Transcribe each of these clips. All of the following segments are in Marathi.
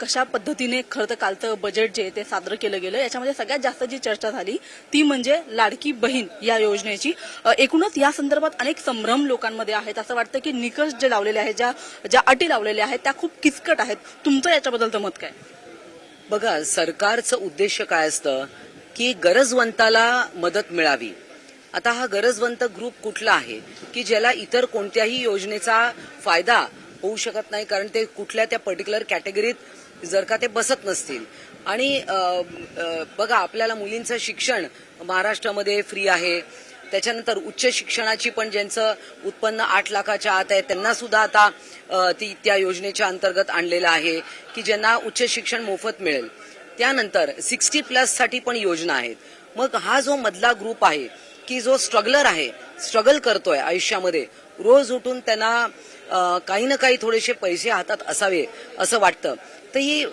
कशा पद्धतीने खरं तर कालचं बजेट जे ते सादर केलं गेलं याच्यामध्ये सगळ्यात जास्त जी चर्चा झाली ती म्हणजे लाडकी बहीण या योजनेची. एकूणच या संदर्भात अनेक संभ्रम लोकांमध्ये आहेत. असं वाटतं की निकष जे लावलेले आहेत ज्या ज्या अटी लावलेल्या आहेत त्या खूप किचकट आहेत. तुमचं याच्याबद्दलचं मत काय? बघा सरकारचं उद्देश काय असतं? की गरजवंताला मदत मिळावी. आता हा गरजवंत ग्रुप कुठला आहे? की ज्याला इतर कोणत्याही योजनेचा फायदा होऊ शकत नाही कारण ते कुठल्या त्या पर्टिक्युलर कॅटेगरीत जर का ते बसत नसतील. आणि बघा आपल्याला मुलींचं शिक्षण महाराष्ट्रामध्ये फ्री आहे. त्याच्यानंतर उच्च शिक्षणाची पण ज्यांचं उत्पन्न आठ लाखाच्या आत आहे त्यांना सुद्धा आता ती त्या योजनेच्या अंतर्गत आणलेलं आहे की ज्यांना उच्च शिक्षण मोफत मिळेल. त्यानंतर सिक्स्टी प्लससाठी पण योजना आहेत. मग हा जो मधला ग्रुप आहे की जो स्ट्रगलर आहे स्ट्रगल करतोय आयुष्यामध्ये रोज उठून त्यांना काही ना काही थोडेसे पैसे हातात असावे असं वाटतं. तर ही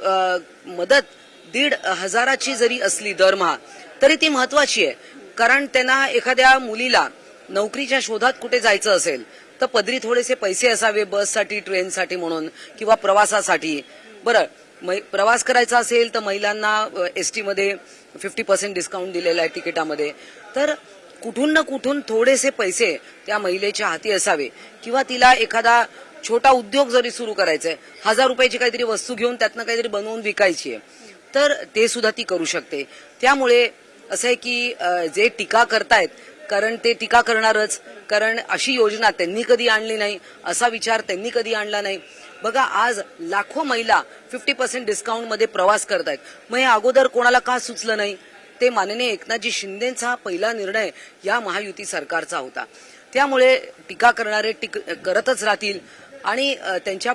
मदत दीड हजाराची जरी असली दरमहा तरी ती महत्वाची आहे. कारण त्यांना एखाद्या मुलीला नोकरीच्या शोधात कुठे जायचं असेल तर पदरी थोडेसे पैसे असावे बससाठी ट्रेनसाठी म्हणून किंवा प्रवासासाठी. बरं मै- प्रवास करायचा असेल तर महिलांना एस टीमध्ये फिफ्टी पर्सेंट डिस्काउंट दिलेला आहे तिकिटामध्ये. तर कुठून ना कुठून थोडेसे पैसे त्या महिलेच्या हाती असावे. किंवा तिला एखादा छोटा उद्योग जरी सुरू करायचा आहे हजार रुपयाची काहीतरी वस्तू घेऊन त्यातनं काहीतरी बनवून विकायची आहे तर ते सुद्धा ती करू शकते. त्यामुळे असं आहे की जे टीका करतायत कारण ते टीका करणारच कारण अशी योजना त्यांनी कधी आणली नाही असा विचार त्यांनी कधी आणला नाही. बघा आज लाखो महिला फिफ्टी पर्सेंट डिस्काउंटमध्ये प्रवास करतायत. मग हे अगोदर कोणाला का सुचलं नाही? ते माननीय एकनाथजी शिंदेचा हा पहिला निर्णय या महायुती सरकारचा होता. त्यामुळे टीका करणारे टीक करतच राहतील आणि त्यांच्या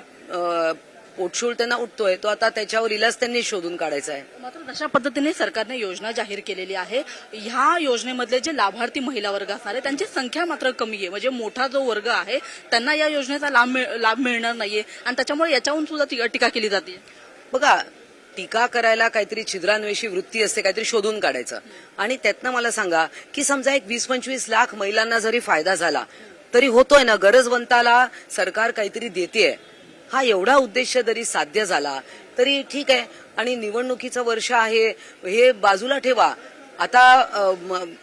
पोटशूळ त्यांना उठतोय तो आता त्याच्यावर इलाज त्यांनी शोधून काढायचा आहे. मात्र तशा पद्धतीने सरकारने योजना जाहीर केलेली आहे. ह्या योजनेमधले जे लाभार्थी महिला वर्ग असणार आहे त्यांची संख्या मात्र कमी आहे. म्हणजे मोठा जो वर्ग आहे त्यांना या योजनेचा लाभ लाभ मिळणार नाहीये. आणि त्याच्यामुळे याच्याहून सुद्धा टीका केली जाते बघा टीका करायला काहीतरी छिद्रान्वेषी वृत्ती असते काहीतरी शोधून काढायचं. आणि त्यातनं मला सांगा की समजा एक वीस पंचवीस लाख महिलांना जरी फायदा झाला तरी होतोय ना गरजवंताला सरकार काहीतरी देतेय. हा एवढा उद्देश जरी साध्य झाला तरी ठीक आहे. आणि निवडणुकीचं वर्ष आहे हे बाजूला ठेवा. आता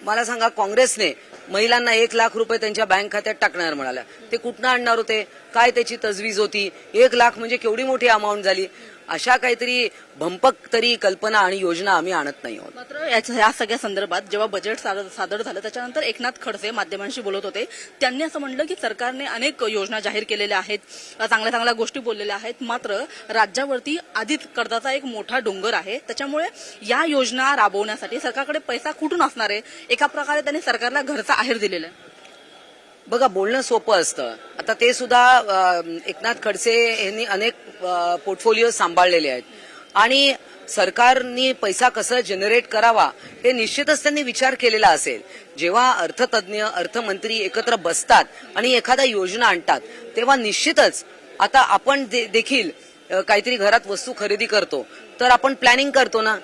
मला सांगा काँग्रेसने महिलांना एक लाख रुपये त्यांच्या बँक खात्यात टाकणार म्हणाला ते कुठनं आणणार होते? काय त्याची तजवीज होती? एक लाख म्हणजे केवढी मोठी अमाऊंट झाली? अशा काहीतरी भंपक तरी कल्पना आणि योजना आम्ही आणत नाही आहोत. मात्र या सगळ्या संदर्भात जेव्हा बजेट सादर झालं त्याच्यानंतर एकनाथ खडसे माध्यमांशी बोलत होते. त्यांनी असं म्हणलं की सरकारने अनेक योजना जाहीर केलेल्या आहेत चांगल्या चांगल्या गोष्टी बोललेल्या आहेत. मात्र राज्यावरती आधीच कर्जाचा एक मोठा डोंगर आहे. त्याच्यामुळे या योजना राबवण्यासाठी सरकारकडे पैसा कुठून असणार आहे? एका प्रकारे त्यांनी सरकारला घरचा आहेर दिलेलं आहे. बघा बोलणं सोपं असतं. आता ते सुद्धा एकनाथ खडसे यांनी अनेक पोर्टफोलिओ सांभाळलेले आहेत. आणि सरकारनी पैसा कसा जनरेट करावा हे निश्चितच त्यांनी विचार केलेला असेल. जेव्हा अर्थतज्ञ अर्थमंत्री एकत्र बसतात आणि एखादा योजना आणतात तेव्हा निश्चितच आता आपण दे- देखील काहीतरी घरात वस्तू खरेदी करतो. तर आपण प्लॅनिंग करतो ना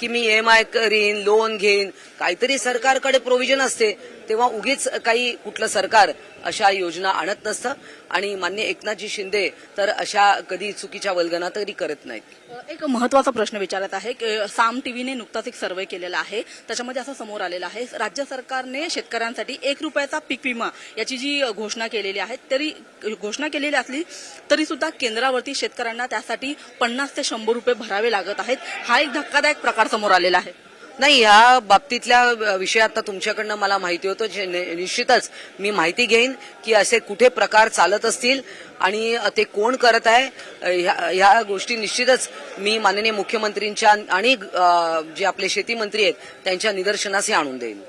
की मी एम आय करीन लोन घेईन काहीतरी सरकारकडे प्रोव्हिजन असते. तेव्हा उगीच काही कुठलं सरकार अशा योजना आणत नसतं. आणि मान्य एकनाथजी शिंदे तर अशा कधी चुकीच्या वल्गना तरी करत नाहीत. एक महत्त्वाचा प्रश्न विचारत आहे की साम टीव्हीने नुकताच एक सर्वे केलेला आहे. त्याच्यामध्ये असं समोर आलेलं आहे राज्य सरकारने शेतकऱ्यांसाठी एक रुपयाचा पीक विमा याची जी घोषणा केलेली आहे तरी घोषणा केलेली असली तरी सुद्धा केंद्रावरती शेतकऱ्यांना त्यासाठी पन्नास ते शंभर रुपये भरावे लागत आहेत. हा एक धक्कादायक प्रकार समोर आलेला आहे. नाही या बाबतीतल्या विषय आता तुमच्याकडनं मला माहिती होतं. जे नि- निश्चितच मी माहिती घेईन की असे कुठे प्रकार चालत असतील आणि ते कोण करत आहे. ह्या ह्या गोष्टी निश्चितच मी माननीय मुख्यमंत्रींच्या आणि जे आपले शेती मंत्री आहेत त्यांच्या निदर्शनास हे आणून देईन.